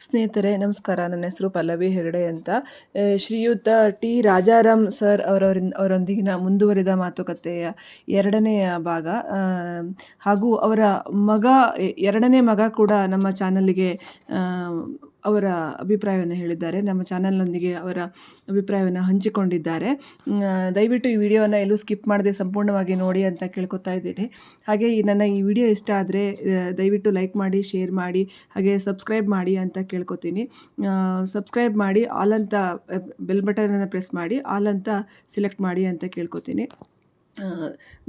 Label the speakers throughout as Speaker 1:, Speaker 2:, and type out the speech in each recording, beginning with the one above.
Speaker 1: ಸ್ನೇಹಿತರೆ, ನಮಸ್ಕಾರ. ನನ್ನ ಹೆಸರು ಪಲ್ಲವಿ ಹೆಗಡೆ ಅಂತ. ಶ್ರೀಯುತ ಟಿ. ರಾಜಾರಾಮ್ ಸರ್ ಅವರವರಿಂದ ಅವರೊಂದಿಗಿನ ಮುಂದುವರಿದ ಮಾತುಕತೆಯ ಎರಡನೆಯ ಭಾಗ. ಹಾಗೂ ಅವರ ಮಗ ಎರಡನೇ ಮಗ ಕೂಡ ನಮ್ಮ ಚಾನಲ್ಗೆ ಅವರ ಅಭಿಪ್ರಾಯವನ್ನು ಹೇಳಿದ್ದಾರೆ. ನಮ್ಮ ಚಾನಲ್ನೊಂದಿಗೆ ಅವರ ಅಭಿಪ್ರಾಯವನ್ನು ಹಂಚಿಕೊಂಡಿದ್ದಾರೆ. ದಯವಿಟ್ಟು ಈ ವಿಡಿಯೋನ ಎಲ್ಲೂ ಸ್ಕಿಪ್ ಮಾಡದೆ ಸಂಪೂರ್ಣವಾಗಿ ನೋಡಿ ಅಂತ ಕೇಳ್ಕೊತಾ ಇದ್ದೀನಿ. ಹಾಗೆ ಈ ನನ್ನ ಈ ವಿಡಿಯೋ ಇಷ್ಟ ಆದರೆ ದಯವಿಟ್ಟು ಲೈಕ್ ಮಾಡಿ, ಶೇರ್ ಮಾಡಿ, ಹಾಗೆ ಸಬ್ಸ್ಕ್ರೈಬ್ ಮಾಡಿ ಅಂತ ಕೇಳ್ಕೊತೀನಿ. ಸಬ್ಸ್ಕ್ರೈಬ್ ಮಾಡಿ, ಆಲ್ ಅಂತ ಬೆಲ್ ಬಟನನ್ನು ಪ್ರೆಸ್ ಮಾಡಿ, ಆಲ್ ಅಂತ ಸಿಲೆಕ್ಟ್ ಮಾಡಿ ಅಂತ ಕೇಳ್ಕೊತೀನಿ.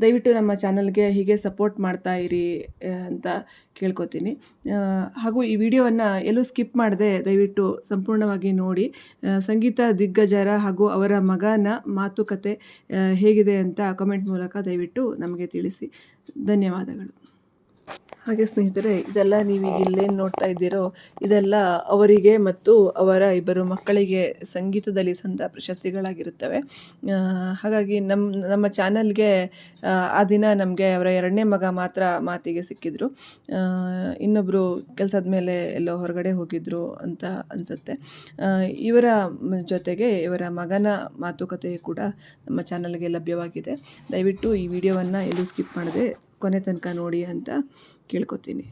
Speaker 1: ದಯವಿಟ್ಟು ನಮ್ಮ ಚಾನಲ್ಗೆ ಹೀಗೆ ಸಪೋರ್ಟ್ ಮಾಡ್ತಾ ಇರಿ ಅಂತ ಕೇಳ್ಕೊತೀನಿ. ಹಾಗೂ ಈ ವಿಡಿಯೋವನ್ನು ಎಲ್ಲೂ ಸ್ಕಿಪ್ ಮಾಡದೆ ದಯವಿಟ್ಟು ಸಂಪೂರ್ಣವಾಗಿ ನೋಡಿ. ಸಂಗೀತ ದಿಗ್ಗಜರ ಹಾಗೂ ಅವರ ಮಗನ ಮಾತುಕತೆ ಹೇಗಿದೆ ಅಂತ ಕಮೆಂಟ್ ಮೂಲಕ ದಯವಿಟ್ಟು ನಮಗೆ ತಿಳಿಸಿ. ಧನ್ಯವಾದಗಳು. ಹಾಗೆ ಸ್ನೇಹಿತರೆ ಇದೆಲ್ಲ ನೀವೀಗ ಇಲ್ಲೇನು ನೋಡ್ತಾ ಇದ್ದೀರೋ ಇದೆಲ್ಲ ಅವರಿಗೆ ಮತ್ತು ಅವರ ಇಬ್ಬರು ಮಕ್ಕಳಿಗೆ ಸಂಗೀತದಲ್ಲಿ ಸಂದ ಪ್ರಶಸ್ತಿಗಳಾಗಿರುತ್ತವೆ. ಹಾಗಾಗಿ ನಮ್ಮ ನಮ್ಮ ಚಾನಲ್ಗೆ ಆ, ದಿನ ನಮಗೆ ಅವರ ಎರಡನೇ ಮಗ ಮಾತ್ರ ಮಾತಿಗೆ ಸಿಕ್ಕಿದ್ರು. ಇನ್ನೊಬ್ಬರು ಕೆಲಸದ ಮೇಲೆ ಎಲ್ಲೋ ಹೊರಗಡೆ ಹೋಗಿದ್ರು ಅಂತ ಅನಿಸುತ್ತೆ. ಇವರ ಜೊತೆಗೆ ಇವರ ಮಗನ ಮಾತುಕತೆ ಕೂಡ ನಮ್ಮ ಚಾನಲ್ಗೆ ಲಭ್ಯವಾಗಿದೆ. ದಯವಿಟ್ಟು ಈ ವಿಡಿಯೋವನ್ನು ಎಲ್ಲೂ ಸ್ಕಿಪ್ ಮಾಡದೆ ಕೊನೆ ತನಕ ನೋಡಿ ಅಂತ ಕೇಳ್ಕೊತೀನಿ.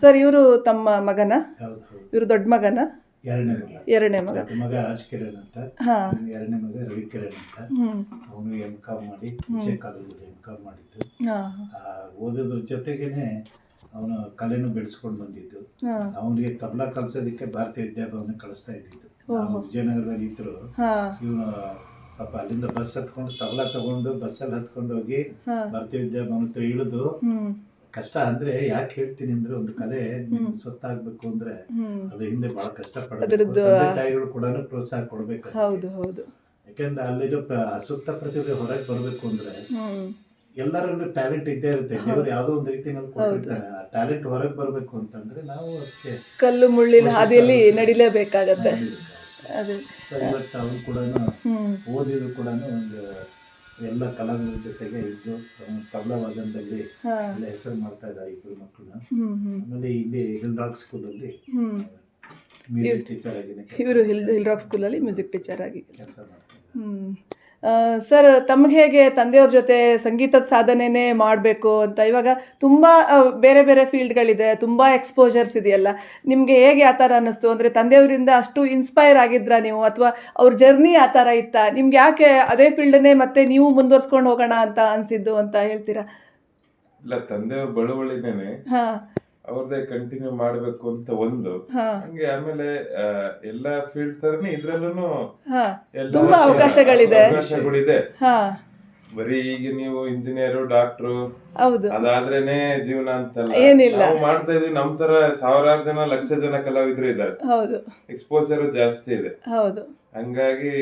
Speaker 1: ಸರ್ ಇವರು ತಮ್ಮ ಮಗನ? ಇವರು ದೊಡ್ಡ ಮಗನ?
Speaker 2: ಎರಡನೇ ಮಗ.
Speaker 1: ಎರಡನೇ ಮಗ.
Speaker 2: ಮಗ ರಾಜ್
Speaker 1: ಕಿರಣ್
Speaker 2: ಅಂತ ಎರಡನೇ ಮಗ ರವಿಕಿರಣ್ ಅಂತ.
Speaker 1: ಹ್ಞೂ
Speaker 2: ಅವನು ಎಂ ಕಾಮ್ ಮಾಡಿ ವಿಜಯ ಕಾಲೇಜಲ್ಲಿ ಎಂ ಕಾಮ್ ಮಾಡಿದ್ದು. ಓದೋದ್ರ ಜೊತೆಗೇನೆ ಅವನು ಕಲೆನೂ ಬೆಳೆಸ್ಕೊಂಡು ಬಂದಿದ್ದು. ಅವನಿಗೆ ತಬಲಾ ಕಲ್ಸೋದಕ್ಕೆ ಭಾರತೀಯ ವಿದ್ಯಾಭವನ ಕಳಿಸ್ತಾ ಇದ್ದಿದ್ದು. ವಿಜಯನಗರದಲ್ಲಿ ಇದ್ರು. ಇವನು ಪಾಪ ಅಲ್ಲಿಂದ ಬಸ್ ಹತ್ಕೊಂಡು ತಬಲಾ ತಗೊಂಡು ಬಸ್ಸಲ್ಲಿ ಹತ್ಕೊಂಡು ಹೋಗಿ ಭಾರತೀಯ ವಿದ್ಯಾಭವನ ಹತ್ರ ಇಳಿದು ಕಷ್ಟ ಅಂದ್ರೆ ಯಾಕೆ ಹೇಳ್ತೀನಿ ಅಂದ್ರೆ ಒಂದು ಕಲೆ ಸೊತ್ತಾಗ್ಬೇಕು ಅಂದ್ರೆ
Speaker 1: ಅದು
Speaker 2: ಅದ್ರ ಹಿಂದೆ ಬಹಳ ಕಷ್ಟ ತಾಯಿಗಳು ಕೂಡ ಪ್ರೋತ್ಸಾಹ ಕೊಡ್ಬೇಕು
Speaker 1: ಹೌದು ಹೌದು.
Speaker 2: ಯಾಕಂದ್ರೆ ಅಲ್ಲಿರೋ ಸುತ್ತ ಪ್ರತಿಭೆ ಹೊರಗೆ ಬರ್ಬೇಕು ಅಂದ್ರೆ ಎಲ್ಲರಲ್ಲೂ ಟ್ಯಾಲೆಂಟ್ ಇದ್ದೇ ಇರುತ್ತೆ. ಇವರು ಯಾವ್ದೋ ಒಂದು ರೀತಿಯಲ್ಲಿ ಆ ಟ್ಯಾಲೆಂಟ್ ಹೊರಗೆ ಬರ್ಬೇಕು ಅಂತಂದ್ರೆ ನಾವು ಅದಕ್ಕೆ
Speaker 1: ಕಲ್ಲು ಮುಳ್ಳಿನ ಹಾದಿಯಲ್ಲಿ ನಡಿಲೇಬೇಕಾಗತ್ತೆ. ಅದೇ.
Speaker 2: ಇವತ್ತು ಅವ್ರು ಕೂಡ ಓದಿದ್ರು ಕೂಡ ಒಂದು ಎಲ್ಲ ಕಲಾವಿದರ ಜೊತೆಗೆ ಇದ್ದು ತಮ್ಮ ತಬಲಾ ವಾದನದಲ್ಲಿ ಎಲ್ಲ ಹೆಸರು ಮಾಡ್ತಾ ಇದ್ದಾರೆ ಇಬ್ಬರು ಮಕ್ಕಳನ್ನ ಆಮೇಲೆ ಇಲ್ಲಿ ಹಿಲ್ ರಾಕ್ ಸ್ಕೂಲಲ್ಲಿ
Speaker 1: ಅಲ್ಲಿ
Speaker 2: ಮ್ಯೂಸಿಕ್ ಟೀಚರ್ ಆಗಿ
Speaker 1: ಇವರು ಹಿಲ್ ಹಿಲ್ ರಾಕ್ ಸ್ಕೂಲಲ್ಲಿ ಮ್ಯೂಸಿಕ್ ಟೀಚರ್ ಆಗಿ
Speaker 2: ಕೆಲಸ ಮಾಡ್ತಾ ಇದ್ದಾರೆ.
Speaker 1: ಹ್ಮ್. ಆ, ಸರ್ ತಮ್ಗೆ ಹೇಗೆ ತಂದೆಯವ್ರ ಜೊತೆ ಸಂಗೀತದ ಸಾಧನೆನೇ ಮಾಡಬೇಕು ಅಂತ? ಇವಾಗ ತುಂಬ ಬೇರೆ ಬೇರೆ ಫೀಲ್ಡ್ಗಳಿದೆ ತುಂಬ ಎಕ್ಸ್ಪೋಜರ್ಸ್ ಇದೆಯಲ್ಲ. ನಿಮಗೆ ಹೇಗೆ ಆ ಥರ ಅನ್ನಿಸ್ತು? ಅಂದರೆ ತಂದೆಯವರಿಂದ ಅಷ್ಟು ಇನ್ಸ್ಪೈರ್ ಆಗಿದ್ರಾ ನೀವು? ಅಥವಾ ಅವ್ರ ಜರ್ನಿ ಆ ಥರ ಇತ್ತಾ? ನಿಮ್ಗೆ ಯಾಕೆ ಅದೇ ಫೀಲ್ಡನ್ನೇ ಮತ್ತೆ ನೀವು ಮುಂದುವರ್ಸ್ಕೊಂಡು ಹೋಗೋಣ ಅಂತ ಅನಿಸಿದ್ದು ಅಂತ ಹೇಳ್ತೀರಾ?
Speaker 3: ಇಲ್ಲ ತಂದೆಯವ್ರ ಬಳುವಳಿನೇನೆ.
Speaker 1: ಹಾಂ.
Speaker 3: ಅವ್ರದೇ ಕಂಟಿನ್ಯೂ ಮಾಡ್ಬೇಕು ಅಂತ ಒಂದು. ಹಂಗೆ ಆಮೇಲೆ ಆ, ಎಲ್ಲಾ ಫೀಲ್ಡ್ ತರನೇ ಇದ್ರಲ್ಲೂ
Speaker 1: ತುಂಬಾ ಅವಕಾಶಗಳಿದೆ.
Speaker 3: ಅವಕಾಶಗಳಿದೆ. ಬರೀ ಈಗ ನೀವು ಇಂಜಿನಿಯರ್ ಡಾಕ್ಟ್ರು
Speaker 1: ಹೌದು.
Speaker 3: ಅದಾದ್ರೇನೆ ಜೀವನ ಅಂತಲ್ಲ.
Speaker 1: ಏನಿಲ್ಲ.
Speaker 3: ನಾವು ಮಾಡ್ತಾ ಇದೀವಿ ನಮ್ ತರ ಸಾವಿರಾರು ಜನ ಲಕ್ಷ ಜನ ಕಲಾವಿದ್ರು ಇದ್ದಾರೆ.
Speaker 1: ಹೌದು.
Speaker 3: ಎಕ್ಸ್ಪೋಸರ್ ಜಾಸ್ತಿ ಇದೆ.
Speaker 1: ಹೌದು.
Speaker 3: ಹಂಗಾಗಿ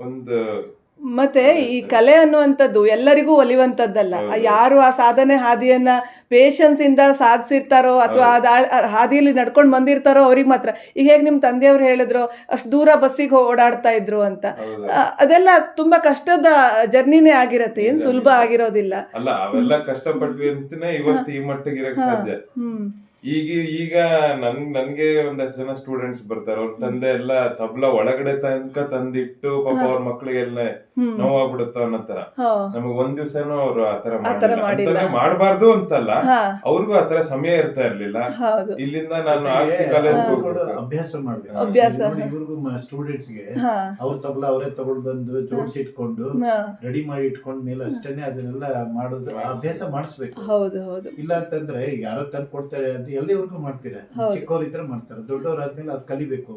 Speaker 3: ಒಂದು
Speaker 1: ಮತ್ತೆ ಈ ಕಲೆ ಅನ್ನುವಂಥದ್ದು ಎಲ್ಲರಿಗೂ ಒಲಿಯುವಂಥದ್ದಲ್ಲ ಯಾರು ಆ ಸಾಧನೆ ಹಾದಿಯನ್ನ ಪೇಷನ್ಸ್ ಇಂದ ಸಾಧಿಸಿರ್ತಾರೋ ಅಥವಾ ಆ ಹಾದಿಯಲ್ಲಿ ನಡ್ಕೊಂಡು ಬಂದಿರ್ತಾರೋ ಅವ್ರಿಗೆ ಮಾತ್ರ. ಈಗ ಹೇಗೆ ನಿಮ್ಮ ತಂದೆಯವ್ರು ಹೇಳಿದ್ರು ಅಷ್ಟು ದೂರ ಬಸ್ಸಿಗೆ ಓಡಾಡ್ತಾ ಇದ್ರು ಅಂತ. ಅದೆಲ್ಲ ತುಂಬಾ ಕಷ್ಟದ ಜರ್ನಿನೇ ಆಗಿರತ್ತೆ. ಏನ್ ಸುಲಭ ಆಗಿರೋದಿಲ್ಲ.
Speaker 3: ಅಲ್ಲ ಅವೆಲ್ಲ ಕಷ್ಟಪಟ್ವಿ ಅಂತಾನೆ ಇವತ್ತು ಈ ಮಟ್ಟಿಗೆ ಇರಕ್ಕೆ ಸಾಧ್ಯ. ಈಗ ಈಗ ನನ್ ನನ್ಗೆ ಒಂದಷ್ಟು ಜನ ಸ್ಟೂಡೆಂಟ್ಸ್ ಬರ್ತಾರೆ. ಅವ್ರ ತಂದೆ ಎಲ್ಲ ತಬ್ಲ ಒಳಗಡೆ ತನಕ ತಂದಿಟ್ಟು ಪಾಪ ಅವ್ರ ಮಕ್ಳಿಗೆಲ್ಲ ನೋವಾಗ್ಬಿಡುತ್ತ ಅನ್ನೋ ತರ. ನಮಗ್ ಒಂದ್ ದಿವ್ಸನೂ ಅವ್ರು ಆತರ
Speaker 1: ಮಾಡಿಲ್ಲ.
Speaker 3: ಮಾಡಬಾರ್ದು ಅಂತಲ್ಲ. ಅವ್ರಿಗೂ ಆತರ ಸಮಯ ಇರ್ತಾ ಇರ್ಲಿಲ್ಲ.
Speaker 1: ಹೌದು.
Speaker 3: ಇಲ್ಲಿಂದ ನಾನು ಆರ್ಸಿ ಕಾಲೇಜ್
Speaker 2: ಅಭ್ಯಾಸ ಮಾಡ್ಬೇಕು.
Speaker 1: ಅಭ್ಯಾಸ.
Speaker 2: ನೋಡಿ, ಇವ್ರಿಗೂ
Speaker 1: ಸ್ಟೂಡೆಂಟ್ಸ್ಗೆ
Speaker 2: ಅವ್ರ ತಬಲ ಅವರೇ ತಗೊಂಡ್ ಬಂದು ಜೋಡಿಸಿ ಇಟ್ಕೊಂಡು ರೆಡಿ ಮಾಡಿ ಇಟ್ಕೊಂಡ್ ಮೇಲೆ ಅಷ್ಟೇನೆ ಅದನ್ನೆಲ್ಲ ಮಾಡೋದು ಅಭ್ಯಾಸ ಮಾಡಿಸ್ಬೇಕು.
Speaker 1: ಹೌದು ಹೌದು.
Speaker 2: ಇಲ್ಲ ಅಂತಂದ್ರೆ ಈಗ ಯಾರೋ ತಂದು ಕೊಡ್ತಾರೆ ಅಂತ ಎಲ್ಲಿವರೆಗೂ ಮಾಡ್ತೀರಾ?
Speaker 1: ಹೌದು.
Speaker 2: ಚಿಕ್ಕವ್ರ ಇದ್ರೆ ಮಾಡ್ತಾರೆ. ದೊಡ್ಡವರಾದ್ಮೇಲೆ ಅದ್ ಕಲಿಬೇಕು.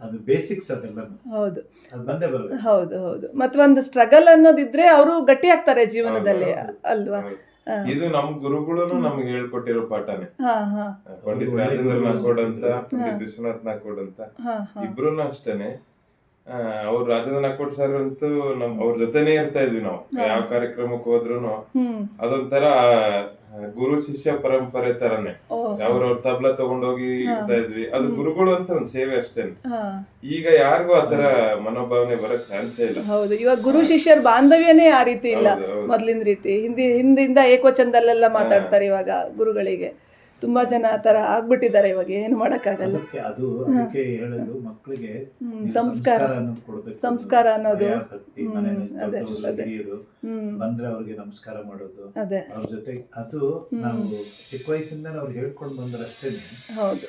Speaker 2: ಅದು ಬೇಸಿಕ್ಸ್ ಅದೆಲ್ಲ
Speaker 1: ಹೌದು.
Speaker 2: ಅದು ಬಂದೇ ಬರಬೇಕು
Speaker 1: ಹೌದು ಹೌದು. ಮತ್ತೆ ಒಂದು ಸ್ಟ್ರಗಲ್ ಅನ್ನೋದಿದ್ರೆ ಅವರು ಗಟ್ಟಿ ಆಗ್ತಾರೆ ಜೀವನದಲ್ಲಿ ಅಲ್ವಾ.
Speaker 3: ಇದು ನಮ್ ಗುರುಗಳು ನಮ್ಗೆ ಹೇಳ್ಕೊಟ್ಟಿರೋ ಪಾಠನೇ.
Speaker 1: ಹಾ ಹಾ.
Speaker 3: ಪಂಡಿತ್ ರಾಜೇಂದ್ರ ನಾಕೋಡ್ ಅಂತ ಪಂಡಿತ್ ವಿಶ್ವನಾಥ್ ನಾಕೋಡ್ ಅಂತ ಇಬ್ರು ಅಷ್ಟೇನೆ. ಆ, ಅವ್ರು ರಾಜೇಂದ್ರ ನಾಕೋಡ್ ಸರ್ ಅಂತೂ ನಮ್ ಅವ್ರ ಜೊತೆನೆ ಇರ್ತಾ ಇದ್ವಿ ನಾವು. ಯಾವ ಕಾರ್ಯಕ್ರಮಕ್ಕೆ ಹೋದ್ರು ಅದೊಂಥರ ಗುರು ಶಿಷ್ಯ ಪರಂಪರೆ ತರನೇ.
Speaker 1: ಅವ್ರ
Speaker 3: ಅವ್ರವ್ರ ತಬ್ಲ ತಗೊಂಡೋಗಿ
Speaker 1: ಇರ್ತಾ
Speaker 3: ಇಡ್ತಾ ಇದ್ವಿ. ಅದು ಗುರುಗಳು ಅಂತ ಒಂದ್ ಸೇವೆ ಅಷ್ಟೇನೆ ಈಗ ಯಾರಿಗೂ ಆತರ ಮನೋಭಾವನೆ ಬರಕ್ ಚಾನ್ಸೇ ಇಲ್ಲ.
Speaker 1: ಹೌದು. ಇವಾಗ ಗುರು ಶಿಷ್ಯರ ಬಾಂಧವ್ಯನೇ ಆ ರೀತಿ ಇಲ್ಲ. ಮೊದ್ಲಿನ ರೀತಿ. ಹಿಂದಿ ಹಿಂದಿಂದ ಏಕವಚನದಲ್ಲೆಲ್ಲ ಮಾತಾಡ್ತಾರೆ ಇವಾಗ ಗುರುಗಳಿಗೆ. ತುಂಬಾ ಜನ ಆ ತರ ಆಗ್ಬಿಟ್ಟಿದ್ದಾರೆ ಇವಾಗ. ಏನು ಮಾಡಕ್ಕಾಗಲ್ಲ.
Speaker 2: ಅದಕ್ಕೆ ಅದು ಅದಕ್ಕೆ ಹೇಳೋದು ಮಕ್ಕಳಿಗೆ
Speaker 1: ಸಂಸ್ಕಾರ.
Speaker 2: ಅನ್ನೋದು
Speaker 1: ಸಂಸ್ಕಾರ ಅನ್ನೋದು.
Speaker 2: ದೊಡ್ಡವರು, ಹಿರಿಯರು ಬಂದ್ರೆ ಅವ್ರಿಗೆ ನಮಸ್ಕಾರ ಮಾಡೋದು ಅವ್ರ ಜೊತೆ ಅದು ನಾವು ಚಿಕ್ಕ ವಯಸ್ಸಿಂದ ಅವ್ರು ಹೇಳ್ಕೊಂಡು ಬಂದ್ರಷ್ಟೇ
Speaker 1: ಹೌದು.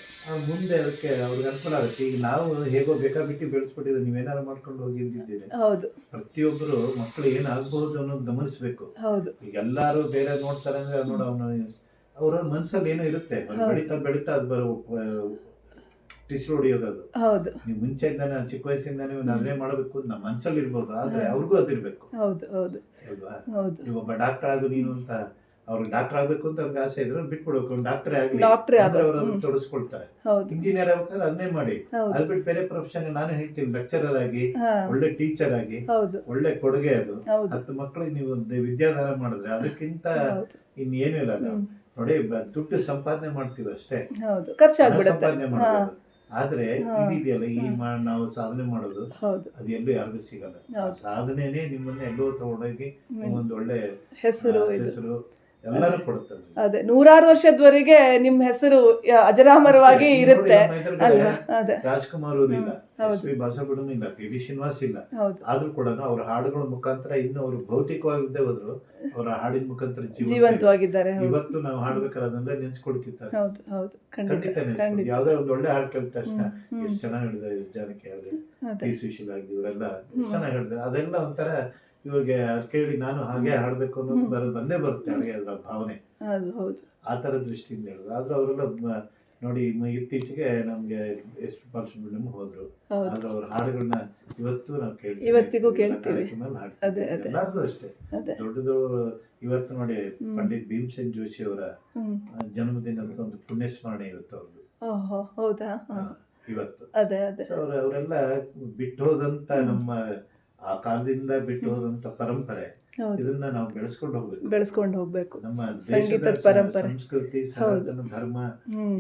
Speaker 2: ಮುಂದೆ ಅದಕ್ಕೆ ಅವ್ರಿಗೆ ಅನುಕೂಲ ಆಗುತ್ತೆ. ಈಗ ನಾವು ಹೇಗೋ ಬೇಕಾಬಿಟ್ಟಿ ಬೆಳೆಸ್ಬಿಟ್ಟಿದ್ರೆ ನೀವೇನಾರು ಮಾಡ್ಕೊಂಡು ಹೋಗಿದ್ದಿದ್ದೀರಿ
Speaker 1: ಹೌದು.
Speaker 2: ಪ್ರತಿಯೊಬ್ಬರು ಮಕ್ಕಳು ಏನಾಗಬಹುದು ಅನ್ನೋದು ಗಮನಿಸ್ಬೇಕು.
Speaker 1: ಹೌದು.
Speaker 2: ಈಗ ಎಲ್ಲಾರು ಬೇರೆ ನೋಡ್ತಾರೆ ಅಂದ್ರೆ ನೋಡ ಅವನು ಅವ್ರ ಮನ್ಸಲ್ಲಿ ಏನೋ ಇರುತ್ತೆ. ಬೆಳಿತಾ
Speaker 1: ಬೆಳಿತಾ
Speaker 2: ಬೆಳೀತಾ ಬೆಳೀತಾ ಅದು ಬರೋ ಟಿಸ್ಲು ಹೊಡಿಯೋದು ಅದು.
Speaker 1: ಹೌದು.
Speaker 2: ನೀವು ಮುಂಚೆಯಿಂದಾನೆ ಚಿಕ್ಕ ವಯಸ್ಸಿಂದ ನೀವು ಅದನ್ನೇ ಮಾಡಬೇಕು ಅಂತ ನಮ್ಮ ಮನ್ಸಲ್ಲಿ ಇರ್ಬೋದು ಆದ್ರೆ. ಅವ್ರಿಗೂ ಅದಿರ್ಬೇಕು.
Speaker 1: ಹೌದು ಹೌದು.
Speaker 2: ಅಲ್ವಾ
Speaker 1: ಹೌದು.
Speaker 2: ನೀವು ಒಬ್ಬ ಡಾಕ್ಟರ್ ಆಗು ನೀನು ಅಂತ ಅವ್ರಿಗೆ ಡಾಕ್ಟರ್ ಆಗ್ಬೇಕು ಅಂತ ಅವ್ರಿಗೆ ಆಸೆ ಇದ್ರೆ ಬಿಟ್ಬಿಡ್ಬೇಕು ಡಾಕ್ಟರ್ ಆಗಲಿ.
Speaker 1: ಡಾಕ್ಟರ್
Speaker 2: ತೊಡಸ್ಕೊಳ್ತಾರೆ. ಇಂಜಿನಿಯರ್ ಆಗ್ತಾರೆ ಅದನ್ನೇ ಮಾಡಿ. ಅದ್ ಬಿಟ್ಟು ಬೇರೆ ಪ್ರೊಫೆಷನ್ ನಾನು ಹೇಳ್ತೀನಿ ಲೆಕ್ಚರರ್ ಆಗಿ ಒಳ್ಳೆ ಟೀಚರ್ ಆಗಿ ಒಳ್ಳೆ ಕೊಡುಗೆ ಅದು. ಹತ್ತು ಮಕ್ಕಳಿಗೆ ನೀವು ವಿದ್ಯಾದಾನ ಮಾಡಿದ್ರೆ ಅದಕ್ಕಿಂತ ಇನ್ನೇನು ಇಲ್ಲ. ನೋಡಿ ದುಡ್ಡು ಸಂಪಾದನೆ ಮಾಡ್ತೀವಿ ಅಷ್ಟೇ.
Speaker 1: ಖರ್ಚಾಗ್ಬಿಡುತ್ತೆ.
Speaker 2: ಸಂಪಾದನೆ
Speaker 1: ಮಾಡ್ತೀವಿ
Speaker 2: ಮಾಡ್ಬೋದು ಆದ್ರೆ
Speaker 1: ಇದೆಯಲ್ಲ
Speaker 2: ಇದಿದೆಯಲ್ಲ ಈ ನಾವು ಸಾಧನೆ ಮಾಡೋದು ಅದು ಎಲ್ಲೂ ಯಾರಿಗೂ ಸಿಗಲ್ಲ. ಸಾಧನೆನೇ ನಿಮ್ಮನ್ನ ಎಲ್ಲೋ ತಗೊಂಡೋಗಿ ಒಂದು ಒಳ್ಳೆ
Speaker 1: ಹೆಸರು
Speaker 2: ಹೆಸರು
Speaker 1: ಅದೇ ನೂರಾರು ವರ್ಷದವರೆಗೆ ನಿಮ್ ಹೆಸರು ಅಜರಾಮರವಾಗಿ. ಇರುತ್ತೆ. ಅಲ್ವಾ? ಅದೇ.
Speaker 2: ರಾಜ್ಕುಮಾರ್ ಅವರು ಇಲ್ಲ. ಎಸ್ ಇಲ್ಲ ಪಿ ವಿ ಶ್ರೀನಿವಾಸ್ ಇಲ್ಲ. ಆದ್ರೂ ಕೂಡ ಅವ್ರ ಹಾಡುಗಳ ಮುಖಾಂತರ ಇನ್ನು ಅವರು ಭೌತಿಕವಾಗಿದ್ದೇ ಹೋದ್ರು. ಅವರ ಹಾಡಿನ ಮುಖಾಂತರ ಜೀವಂತ
Speaker 1: ಜೀವಂತವಾಗಿದ್ದಾರೆ
Speaker 2: ಇವತ್ತು ನಾವು ಹಾಡ್ಬೇಕಾದ್ರೆ ಅದನ್ನೆಲ್ಲ
Speaker 1: ಹೌದು ಹೌದು. ಖಂಡಿತ
Speaker 2: ಯಾವ್ದೇ ಒಂದು ಒಳ್ಳೆ ಹಾಡು ಕೇಳಿದ ತಕ್ಷಣ. ಎಷ್ಟು ಚೆನ್ನಾಗಿ ಹೇಳಿದ್ದಾರೆ ಜಾನಕಿ
Speaker 1: ಅದೇ.
Speaker 2: ಪಿ ಸುಶೀಲ್ ಎಷ್ಟು ಚೆನ್ನಾಗಿ ಹೇಳಿದ್ದಾರೆ. ಅದೆಲ್ಲ ಒಂಥರ ಇವ್ರಿಗೆ ಕೇಳಿ ನಾನು ಹಾಗೆ ಹಾಡ್ಬೇಕು ಅನ್ನೋದು. ಬರ ಬಂದೇ ಬರುತ್ತೆ ಅವರಿಗೆ ಅದರ ಭಾವನೆ. ಆ ತರ ದೃಷ್ಟಿಯಿಂದ ಹೇಳೋದು. ಆದ್ರೂ ಅವರೆಲ್ಲ ನೋಡಿ ಇತ್ತೀಚೆಗೆ ನಮ್ಗೆ ಎಷ್ಟು ಪರ್ಸೆಂಟ್ ಬಾಲಸುಬ್ರಹ್ಮಣ್ಯಂ ಹೋದ್ರು.
Speaker 1: ಹೌದು.
Speaker 2: ಆದ್ರೆ ಅವ್ರ ಹಾಡುಗಳನ್ನ ಇವತ್ತು ನಾವು ಕೇಳ್ತೀವಿ.
Speaker 1: ಇವತ್ತಿಗೂ ಕೇಳ್ತೀವಿ.
Speaker 2: ಕಾರ್ಯಕ್ರಮದಲ್ಲಿ
Speaker 1: ಅದೇ, ಅದೇ.
Speaker 2: ಎಲ್ಲಾರ್ದು ಅಷ್ಟೇ. ದೊಡ್ಡದು ಇವತ್ತು ನೋಡಿ ಪಂಡಿತ್ ಭೀಮಸೇನ್ ಜೋಶಿ ಅವರ ಜನ್ಮದಿನದ ಒಂದು ಪುಣ್ಯ ಸ್ಮರಣೆ ಇವತ್ತು ಅವ್ರದ್ದು.
Speaker 1: ಹೌದಾ?
Speaker 2: ಇವತ್ತು. ಅವರೆಲ್ಲ ಬಿಟ್ಟು ಹೋದಂತ ನಮ್ಮ ಆ ಕಾಲದಿಂದ ಬಿಟ್ಟು ಹೋದಂತ ಪರಂಪರೆ ಇದನ್ನ ನಾವು ಬೆಳೆಸ್ಕೊಂಡು ಹೋಗ್ಬೇಕು.
Speaker 1: ಬೆಳೆಸ್ಕೊಂಡು ಹೋಗ್ಬೇಕು.
Speaker 2: ನಮ್ಮ
Speaker 1: ಸಂಗೀತದ ಪರಂಪರೆ.
Speaker 2: ಸಂಸ್ಕೃತಿ. ಸನಾತನ ಧರ್ಮ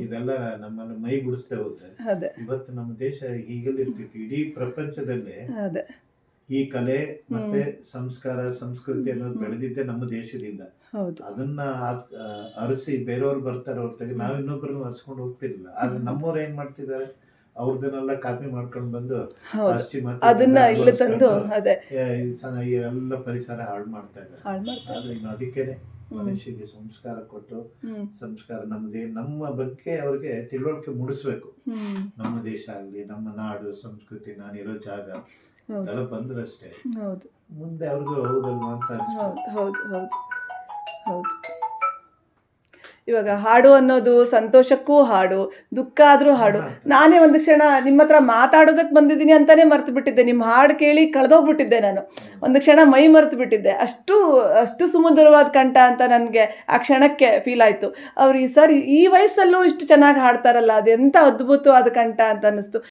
Speaker 2: ಇದೆಲ್ಲ ನಮ್ಮನ್ನು ಮೈಗೂಡಿಸ್ದೆ ಹೋದ್ರೆ
Speaker 1: ಅದೇ.
Speaker 2: ಇವತ್ತು ನಮ್ಮ ದೇಶ ಈಗಲೂ ಇರ್ತಿತ್ತು. ಇಡೀ ಪ್ರಪಂಚದಲ್ಲೇ
Speaker 1: ಅದೇ.
Speaker 2: ಈ ಕಲೆ ಮತ್ತೆ ಸಂಸ್ಕಾರ ಸಂಸ್ಕೃತಿ ಅನ್ನೋದು ಬೆಳೆದಿದ್ದೆ ನಮ್ಮ ದೇಶದಿಂದ. ಅದನ್ನ ಅರಸಿ ಬೇರೆಯವ್ರು ಬರ್ತಾರೆ ಹೊರತಾಗಿ ನಾವ್ ಇನ್ನೊಬ್ಬರನ್ನು ಅರ್ಸ್ಕೊಂಡು ಹೋಗ್ತಿರ್ಲಿಲ್ಲ. ಆದ್ರೆ ನಮ್ಮವ್ರು ಏನ್ ಮಾಡ್ತಿದ್ದಾರೆ? ಅವ್ರದನ್ನೆಲ್ಲ ಕಾಪಿ ಮಾಡ್ಕೊಂಡು ಬಂದು
Speaker 1: ಅದನ್ನ ಇಲ್ಲಿ ತಂದು ಅದೇ.
Speaker 2: ಎಲ್ಲ ಪರಿಸರ ಹಾಳು ಮಾಡ್ತಾ ಇದ್ದಾರೆ ಅದಕ್ಕೇನೆ
Speaker 1: ಹ್ಮ್.
Speaker 2: ಮನುಷ್ಯಗೆ ಸಂಸ್ಕಾರ ಕೊಟ್ಟು ಸಂಸ್ಕಾರ ನಮ್ಮದೇ ನಮ್ಮ ಬಗ್ಗೆ ಅವ್ರಿಗೆ ತಿಳುವಳಿಕೆ ಮೂಡಿಸ್ಬೇಕು. ನಮ್ಮ ದೇಶ ಆಗ್ಲಿ ನಮ್ಮ ನಾಡು ಸಂಸ್ಕೃತಿ ನಾನಿರೋ ಜಾಗ
Speaker 1: ಹೌದು.
Speaker 2: ಎಲ್ಲ ಬಂದ್ರಷ್ಟೇ. ಮುಂದೆ ಅವ್ರಿಗೂ ಹೌದಲ್ವಾ ಅಂತ
Speaker 1: ಹೌದು ಹೌದು. ಇವಾಗ ಹಾಡು ಅನ್ನೋದು ಸಂತೋಷಕ್ಕೂ ಹಾಡು ದುಃಖ ಆದ್ರೂ ಹಾಡು. ನಾನೇ ಒಂದು ಕ್ಷಣ ನಿಮ್ಮ ಹತ್ರ ಮಾತಾಡೋದಕ್ಕೆ ಬಂದಿದ್ದೀನಿ ಅಂತಾನೆ ಮರ್ತು ಬಿಟ್ಟಿದ್ದೆ ನಿಮ್ಮ ಹಾಡು ಕೇಳಿ ಕಳೆದೋಗ್ಬಿಟ್ಟಿದ್ದೆ ನಾನು. ಒಂದು ಕ್ಷಣ ಮೈ ಮರೆತು ಬಿಟ್ಟಿದ್ದೆ ಅಷ್ಟು ಅಷ್ಟು ಸುಮಧುರವಾದ ಕಂಠ ಅಂತ ನನಗೆ ಆ ಕ್ಷಣಕ್ಕೆ ಫೀಲ್ ಆಯಿತು. ಅವ್ರು ಈ ಸರ್ ಈ ವಯಸ್ಸಲ್ಲೂ ಇಷ್ಟು ಚೆನ್ನಾಗಿ ಹಾಡ್ತಾರಲ್ಲ ಅದು ಎಂಥ ಅದ್ಭುತವಾದ ಕಂಠ ಅಂತ ಅನ್ನಿಸ್ತು.